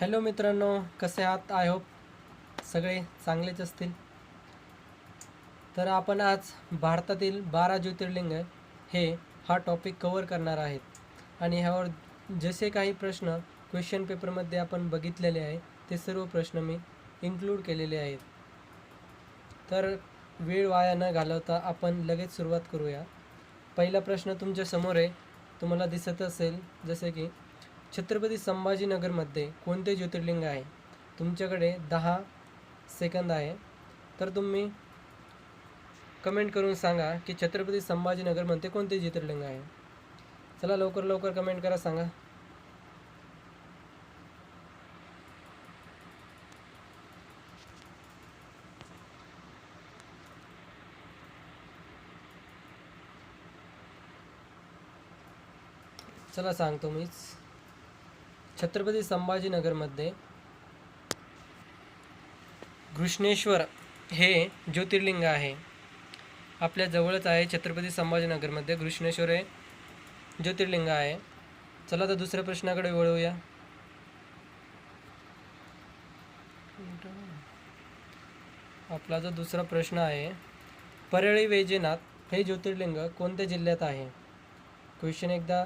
Hello मित्रांनो कसे आहात? आय होप सगळे चांगलेच असतील. तर आपण आज भारतातील बारा ज्योतिर्लिंग हे हा टॉपिक कवर करणार आहेत. आणि ह्यावर जसे काही प्रश्न क्वेश्चन पेपरमध्ये आपण बघितलेले आहे ते सर्व प्रश्न मी इन्क्लूड केलेले आहेत. तर वेळ वाया न घालवता आपण लगेच सुरुवात करूया. पहिला प्रश्न तुमच्यासमोर आहे तुम्हाला दिसत असेल जसे की छत्रपती संभाजीनगरमध्ये कोणते ज्योतिर्लिंग आहे? तुमच्याकडे दहा सेकंद आहे. तर तुम्ही कमेंट करून सांगा की छत्रपती संभाजीनगरमध्ये कोणते ज्योतिर्लिंग आहे? चला लवकर लवकर कमेंट करा सांगा. चला सांगतो मीच. छत्रपती संभाजीनगरमध्ये घृष्णेश्वर हे ज्योतिर्लिंग आहे. आपल्या जवळच आहे छत्रपती संभाजीनगरमध्ये. घृष्णेश्वर हे ज्योतिर्लिंग आहे. चला तर दुसऱ्या प्रश्नाकडे वळूया. आपला जो दुसरा प्रश्न आहे परळी वैजनाथ हे ज्योतिर्लिंग कोणत्या जिल्ह्यात आहे? क्वेश्चन एकदा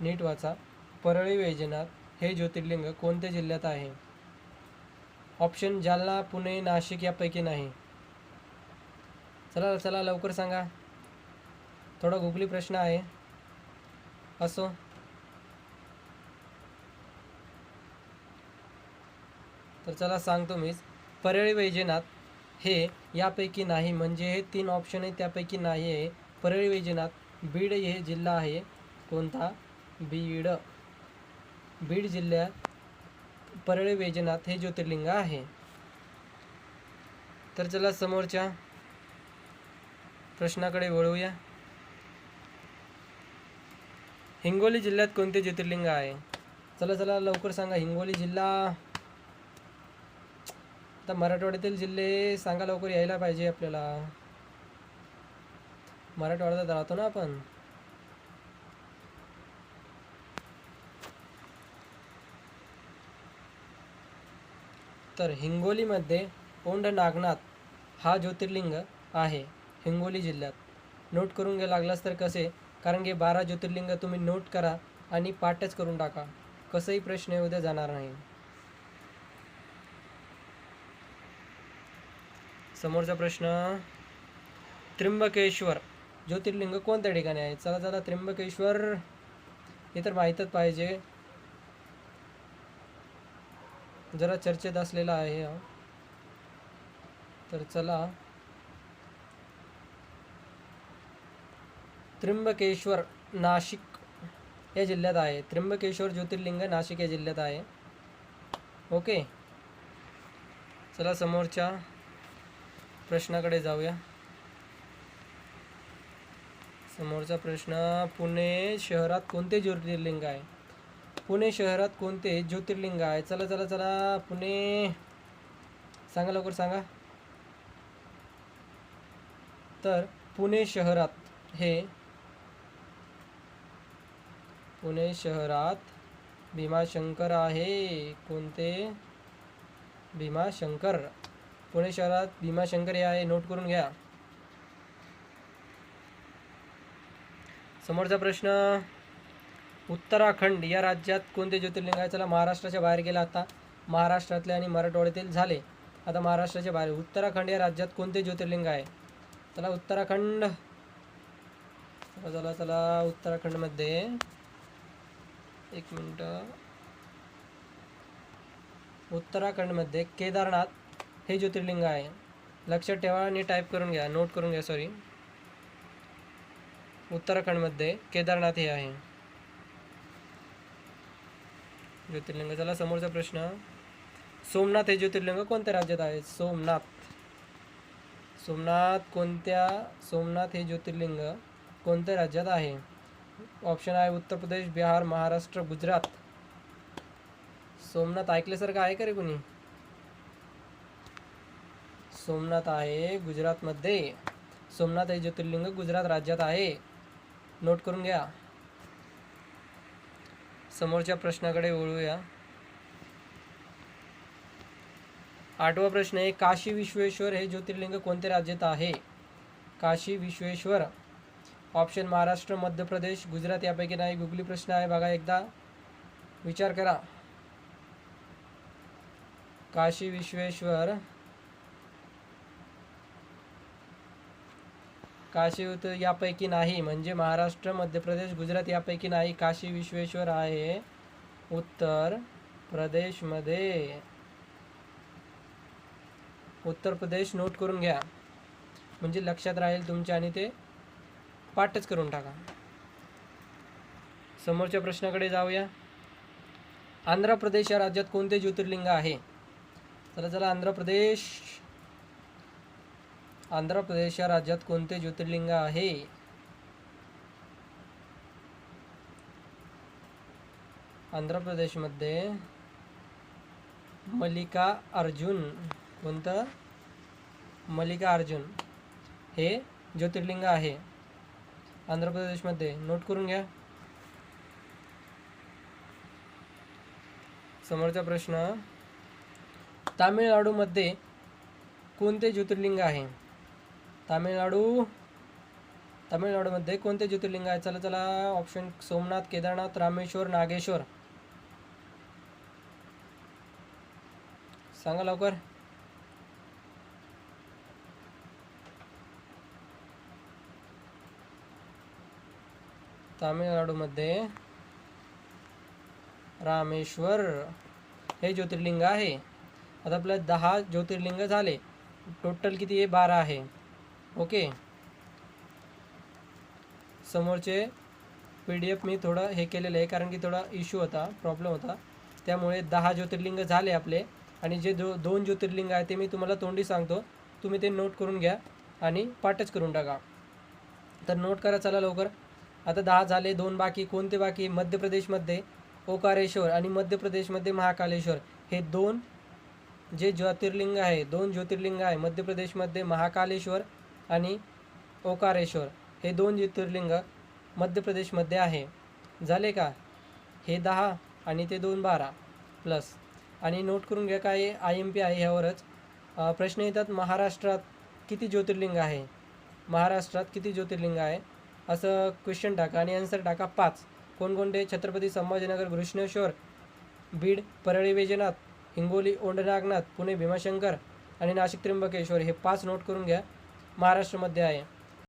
नीट वाचा. परळी वैजनाथ हे ज्योतिर्लिंग कोणत्या जिल्ह्यात आहे? ऑप्शन जालना पुणे नाशिक यापैकी नाही. चला चला लवकर सांगा. थोडा गुगली प्रश्न आहे. असो. तर चला सांगतो मीच. परळी वैजनाथ हे यापैकी नाही म्हणजे हे तीन ऑप्शन आहे त्यापैकी नाही आहे परळी वैजनाथ बीड हे जिल्हा आहे. कोणता? बीड. बीड जिल्ह्यात परळी वैजनाथ हे ज्योतिर्लिंग आहे. तर चला समोरच्या प्रश्नाकडे वळूया. हिंगोली जिल्ह्यात कोणते ज्योतिर्लिंग आहे? चला चला लवकर सांगा. हिंगोली जिल्हा आता मराठवाड्यातील जिल्हे सांगा लवकर यायला पाहिजे आपल्याला. मराठवाड्यात राहतो ना आपण. तर हिंगोलीमध्ये ओंड नागनाथ हा ज्योतिर्लिंग आहे हिंगोली जिल्ह्यात. नोट करून घ्या लागलास तर कसे? कारण की बारा ज्योतिर्लिंग तुम्ही नोट करा आणि पाठच करून टाका. कसंही प्रश्न उद्या जाणार नाही. समोरचा प्रश्न त्र्यंबकेश्वर. ज्योतिर्लिंग कोणत्या ठिकाणी आहे? चला चला त्र्यंबकेश्वर. हे तर माहीतच पाहिजे. जरा चर्चेत असलेला आहे हा. तर चला. त्र्यंबकेश्वर नाशिक या जिल्ह्यात आहे. त्र्यंबकेश्वर ज्योतिर्लिंग नाशिक या जिल्ह्यात आहे. ओके. चला समोरच्या प्रश्नाकडे जाऊया. समोरचा प्रश्न पुणे शहरात कोणते ज्योतिर्लिंग आहे? पुणे शहरात कोणते ज्योतिर्लिंग आहे? चला चला चला. पुणे. सांगा लवकर सांगा. तर पुणे शहरात हे पुणे शहरात भीमाशंकर आहे. कोणते? भीमाशंकर. पुणे शहरात भीमाशंकर हे आहे. नोट करून घ्या. समोरचा प्रश्न. उत्तराखंड या राज्यात कोणते ज्योतिर्लिंग आहे? चला महाराष्ट्राच्या बाहेर गेला आता. महाराष्ट्रातले आणि मराठवाड्यातील झाले. आता महाराष्ट्राच्या बाहेर. उत्तराखंड या राज्यात कोणते ज्योतिर्लिंग आहे? चला उत्तराखंड. चला चला उत्तराखंडमध्ये. एक मिनटं. उत्तराखंडमध्ये केदारनाथ हे ज्योतिर्लिंग आहे. लक्षात ठेवा आणि टाईप करून घ्या. नोट करून घ्या सॉरी उत्तराखंडमध्ये केदारनाथ हे आहे. ज्योतिर्लिंग चला समोरचा प्रश्न. सोमनाथ हे ज्योतिर्लिंग कोणत्या राज्यात आहे सोमनाथ. सोमनाथ कोणत्या सोमनाथ हे ज्योतिर्लिंग कोणत्या राज्यात आहे? ऑप्शन आहे उत्तर प्रदेश बिहार महाराष्ट्र गुजरात. सोमनाथ ऐकल्यासारखं आहे का रे कुणी? सोमनाथ आहे गुजरातमध्ये. सोमनाथ हे ज्योतिर्लिंग गुजरात राज्यात आहे. नोट करून घ्या. समोरच्या प्रश्नाकडे वळूया. आठवा प्रश्न आहे काशी विश्वेश्वर हे ज्योतिर्लिंग कोणत्या राज्यात आहे? काशी विश्वेश्वर. ऑप्शन महाराष्ट्र मध्य प्रदेश गुजरात यापैकी नाही. गुगली प्रश्न आहे बघा एकदा. विचार करा. काशी विश्वेश्वर. काशी यापैकी नाही म्हणजे महाराष्ट्र मध्य प्रदेश गुजरात यापैकी नाही. काशी विश्वेश्वर आहे. उत्तर प्रदेशमध्ये. उत्तर प्रदेश नोट करून घ्या. म्हणजे लक्षात राहील तुमच्या आणि ते पाठच करून टाका. समोरच्या प्रश्नाकडे जाऊया. आंध्र प्रदेश या राज्यात कोणते ज्योतिर्लिंग आहे? चला चला आंध्र प्रदेश. आंध्र प्रदेश या राज्यात कोणते ज्योतिर्लिंग आहे? आंध्र प्रदेशमध्ये मल्लिका अर्जुन. कोणतं? मल्लिका अर्जुन. हे ज्योतिर्लिंग आहे. आंध्र प्रदेशमध्ये. नोट करून घ्या. समोरचा प्रश्न. तामिळनाडूमध्ये कोणते ज्योतिर्लिंग आहे? तामिळनाडू. तामिळनाडूमध्ये कोणते ज्योतिर्लिंग आहे चला चला ऑप्शन सोमनाथ केदारनाथ रामेश्वर नागेश्वर. सांगा लवकर. तामिळनाडूमध्ये रामेश्वर हे ज्योतिर्लिंग आहे. आता आपलं दहा ज्योतिर्लिंग झाले. टोटल किती आहे? बारा आहे. ओके. समोरचे पी डी एफ मी थोडं हे केलेलं आहे कारण की थोडा इश्यू होता प्रॉब्लेम होता. त्यामुळे दहा ज्योतिर्लिंग झाले आपले आणि जे दो दोन ज्योतिर्लिंग आहे ते मी तुम्हाला तोंडी सांगतो. तुम्ही ते नोट करून घ्या आणि पाठच करून टाका. तर नोट करा चला लवकर. आता दहा झाले दोन बाकी कोणते बाकी? मध्य प्रदेशमध्ये ओकारेश्वर आणि मध्य प्रदेशमध्ये महाकालेश्वर. हे दोन जे ज्योतिर्लिंग आहे दोन ज्योतिर्लिंग आहे मध्य प्रदेशमध्ये महाकालेश्वर आणि ओकारेश्वर हे दोन ज्योतिर्लिंग मध्य प्रदेशमध्ये आहे. झाले का? हे दहा आणि ते दोन बारा प्लस आणि नोट करून घ्या काय आय एम पी आहे ह्यावरच. प्रश्न येतात महाराष्ट्रात किती ज्योतिर्लिंग आहे? महाराष्ट्रात किती ज्योतिर्लिंग आहे? असं क्वेश्चन टाका आणि आन्सर टाका पाच. कोणकोणते? छत्रपती संभाजीनगर घृष्णेश्वर बीड परळी वैजनाथ हिंगोली ओंडनागनाथ पुणे भीमाशंकर आणि नाशिक त्र्यंबकेश्वर हे पाच नोट करून घ्या. महाराष्ट्रामध्ये आहे.